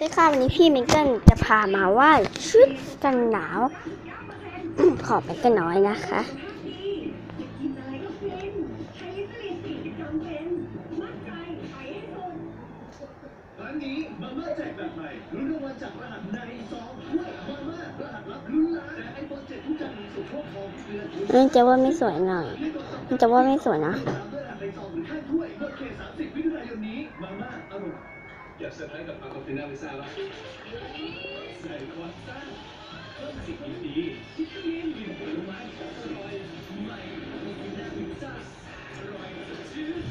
สวัสค่ะวันนี้พี่เมกเกิลจะพามาว่าชุดกันหนาว ขอไปกันน้อยนะคะ มันจะว่าไม่สวยหน่อย มันจะว่าไม่สวยนะ อยากเซอร์ไพรส์กับปาโกฟิน่าลิซ่าละใส่ควอตซ่าเพิ่มสิ่งดีๆที่เลี้ยงอยู่ผลไม้อร่อยใหม่ปาโกฟิน่าลิซ่าอร่อยสดชื่น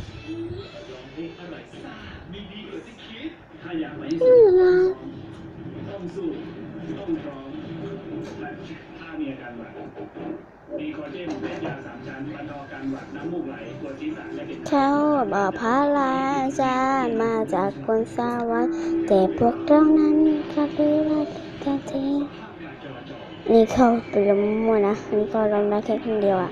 ลองให้อร่อยซ่ามีดีกว่าที่คิดถ้าอยากไปสุดต้องสู้ต้องพร้อมและถ้า มีอาการหวัดมีคอเจนเม็ดยาสามชั้นบรรเทาอาการหวัดน้ำมูกไหลปวดศีรษะและเด็กเขาบอกพระราชามาจากคนสวรรค์แต่พวกเรานั้นก็รู้ว่ากันทีนี่เขาเป็นลมมั่วนะนี่ก็ร้องได้แค่คนเดียวอะ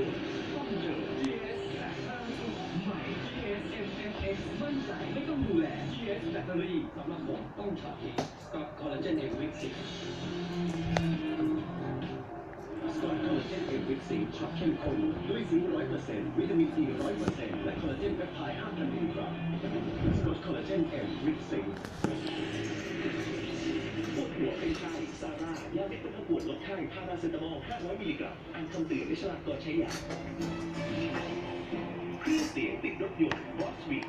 ต้องดูแล GS แบตเตอรี่สำหรับผมต้องช็อตนี้ก็คอลลาเจนเอ็มวิกซิ เข้มข้นด้วยซิงค์ร้อยเปอร์เซ็นต์วิตามินซีร้อยเปอร์เซ็นต์และคอลลาเจนเปปไทด์ห้าพันมิลลิกรัมสกอตคอลลาเจนเอ็มวิกซิงปวดหัวเป็นไข้ซาร่ายาเด็กเป็นปวดลดไข้พาราเซตามอล500มิลลิกรัมอ่านคำเตือนในฉลากก่อนใช้ยาเครื่องเสียงติดรถยนต์วอชวิก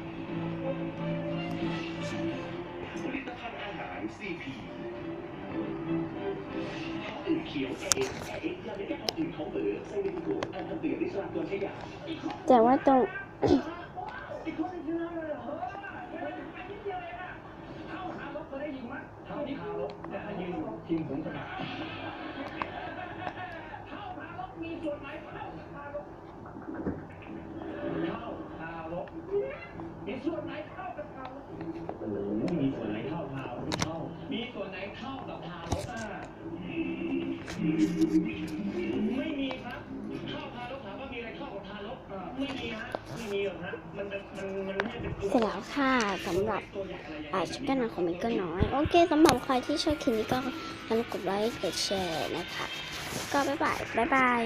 ผลิตภัณฑ์อาหาร CP แต่ว่าตรงอีกคนนึงคืออะไหนไหมเข้าหารถแต่ถ้ายืนทีมผมถนัดเขามีส่วนไหนเข้าหาเข้ามีส่วนไหนเข้ากับเข้า ไหนเข้ากับพาวอะไม่มีครับข้าพารกถามว่ามีอะไรข้าวของทารถอ่าไม่มีฮะไม่มีหรอกฮะมันเป็นมันมันไม่เป็นตัวเสร็จแล้วค่ะสำหรับตัวใหญ่อะไรอย่างเงี้ยชุดกันนาวของมิกก็น้อย โอเคสำหรับใครที่ชอบคลิปนี้ก็อย่าลืมกดไลค์กดแชร์นะคะ ก็บ๊ายบายบ๊ายบาย